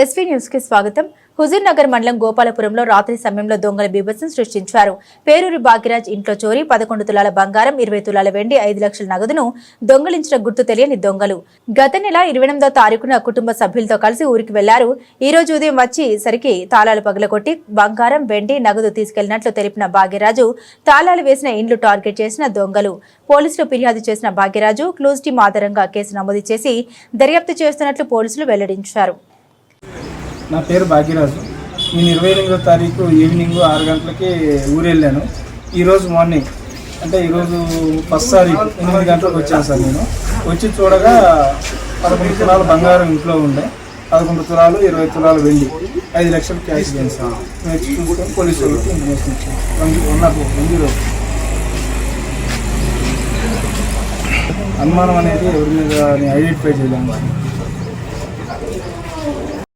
SV న్యూస్కి స్వాగతం. హుజూర్ నగర్ మండలం గోపాలపురంలో రాత్రి సమయంలో దొంగల బీభత్సం సృష్టించారు. పేరూరి భాగ్యరాజ్ ఇంట్లో చోరీ పదకొండు తులాల బంగారం ఇరవై తులాల వెండి ఐదు లక్షల నగదును దొంగలించిన గుర్తు తెలియని దొంగలు. గత నెల ఇరవై ఎనిమిదో తారీఖున కుటుంబ సభ్యులతో కలిసి ఊరికి వెళ్ళారు. ఈ రోజు ఉదయం వచ్చేసరికి తాళాలు పగలగొట్టి బంగారం వెండి నగదు తీసుకెళ్ళినట్లు తెలిపిన భాగ్యరాజు తాళాలు వేసిన ఇండ్లు టార్గెట్ చేసిన దొంగలు. పోలీసులు ఫిర్యాదు చేసిన భాగ్యరాజు క్లూజ్ టీం ఆధారంగా కేసు నమోదు చేసి దర్యాప్తు చేస్తున్నట్లు పోలీసులు వెల్లడించారు. నా పేరు భాగ్యరాజు. నేను ఇరవై ఎనిమిదో తారీఖు ఈవినింగ్ ఆరు గంటలకి ఊరు వెళ్ళాను. ఈరోజు మార్నింగ్ అంటే ఈరోజు ఫస్ట్ తారీఖు ఎనిమిది గంటలకు వచ్చాను సార్ నేను. వచ్చి చూడగా పదకొండు తులాలు బంగారం ఇంట్లో ఉండే పదకొండు తులాలు ఇరవై తులాలు వెండి ఐదు లక్షలు క్యాష్ ఇచ్చాను సార్. వచ్చి చూసుకొని పోలీసు వాళ్ళకి ఇన్ఫర్మేషన్ ఇచ్చాను. రోజు అనుమానం అనేది ఎవరి మీద ఐడెంటిఫై చేయలేము